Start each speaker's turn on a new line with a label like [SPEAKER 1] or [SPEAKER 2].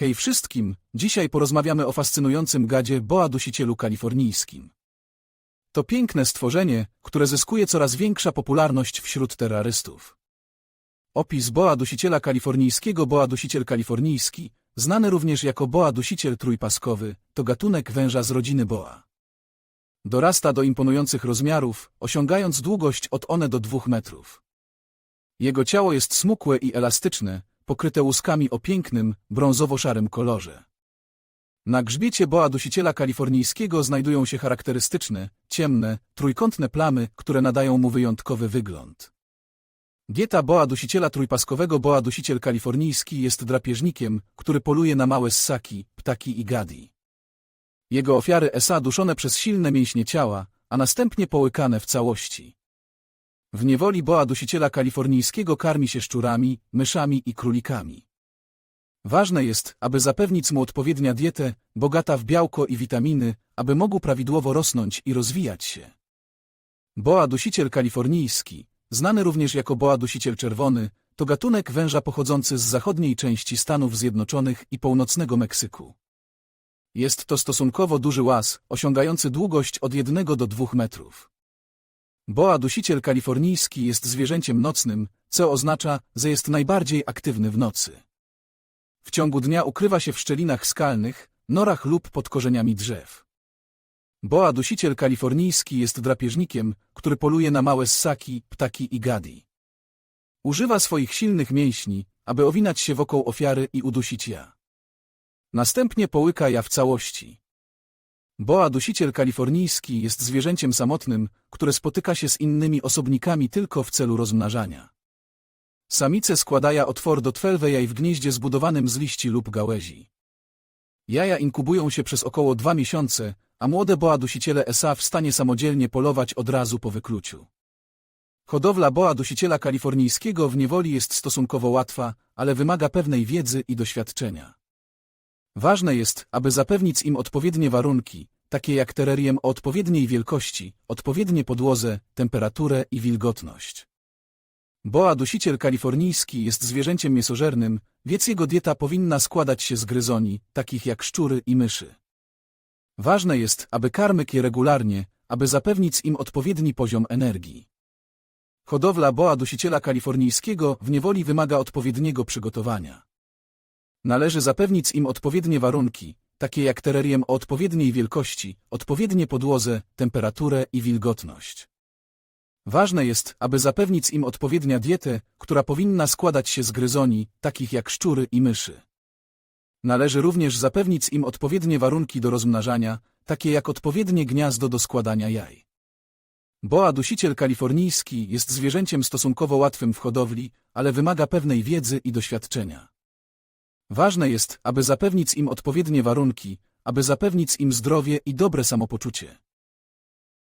[SPEAKER 1] Hej wszystkim, dzisiaj porozmawiamy o fascynującym gadzie boa dusicielu kalifornijskim. To piękne stworzenie, które zyskuje coraz większa popularność wśród terrorystów. Opis boa dusiciela kalifornijskiego Boa dusiciel kalifornijski, znany również jako boa dusiciel trójpaskowy, to gatunek węża z rodziny boa. Dorasta do imponujących rozmiarów, osiągając długość od one do dwóch metrów. Jego ciało jest smukłe i elastyczne, pokryte łuskami o pięknym, brązowo-szarym kolorze. Na grzbiecie boa dusiciela kalifornijskiego znajdują się charakterystyczne, ciemne, trójkątne plamy, które nadają mu wyjątkowy wygląd. Dieta boa dusiciela trójpaskowego boa dusiciel kalifornijski jest drapieżnikiem, który poluje na małe ssaki, ptaki i gadi. Jego ofiary esa duszone przez silne mięśnie ciała, a następnie połykane w całości. W niewoli boa dusiciela kalifornijskiego karmi się szczurami, myszami i królikami. Ważne jest, aby zapewnić mu odpowiednia dietę, bogata w białko i witaminy, aby mógł prawidłowo rosnąć i rozwijać się. Boa dusiciel kalifornijski, znany również jako boa dusiciel czerwony, to gatunek węża pochodzący z zachodniej części Stanów Zjednoczonych i północnego Meksyku. Jest to stosunkowo duży łaz, osiągający długość od 1 do 2 metrów. Boa dusiciel kalifornijski jest zwierzęciem nocnym, co oznacza, że jest najbardziej aktywny w nocy. W ciągu dnia ukrywa się w szczelinach skalnych, norach lub pod korzeniami drzew. Boa dusiciel kalifornijski jest drapieżnikiem, który poluje na małe ssaki, ptaki i gadi. Używa swoich silnych mięśni, aby owinąć się wokół ofiary i udusić ja. Następnie połyka ja w całości. Boa dusiciel kalifornijski jest zwierzęciem samotnym, które spotyka się z innymi osobnikami tylko w celu rozmnażania. Samice składają otwór do twelwe jaj w gnieździe zbudowanym z liści lub gałęzi. Jaja inkubują się przez około dwa miesiące, a młode boa dusiciele SA w stanie samodzielnie polować od razu po wykluciu. Hodowla boa dusiciela kalifornijskiego w niewoli jest stosunkowo łatwa, ale wymaga pewnej wiedzy i doświadczenia. Ważne jest, aby zapewnić im odpowiednie warunki, takie jak terrariem o odpowiedniej wielkości, odpowiednie podłodze, temperaturę i wilgotność. Boa dusiciel kalifornijski jest zwierzęciem mięsożernym, więc jego dieta powinna składać się z gryzoni, takich jak szczury i myszy. Ważne jest, aby karmyk je regularnie, aby zapewnić im odpowiedni poziom energii. Hodowla boa dusiciela kalifornijskiego w niewoli wymaga odpowiedniego przygotowania. Należy zapewnić im odpowiednie warunki, takie jak terrariem o odpowiedniej wielkości, odpowiednie podłodze, temperaturę i wilgotność. Ważne jest, aby zapewnić im odpowiednia dietę, która powinna składać się z gryzoni, takich jak szczury i myszy. Należy również zapewnić im odpowiednie warunki do rozmnażania, takie jak odpowiednie gniazdo do składania jaj. Boa dusiciel kalifornijski jest zwierzęciem stosunkowo łatwym w hodowli, ale wymaga pewnej wiedzy i doświadczenia. Ważne jest, aby zapewnić im odpowiednie warunki, aby zapewnić im zdrowie i dobre samopoczucie.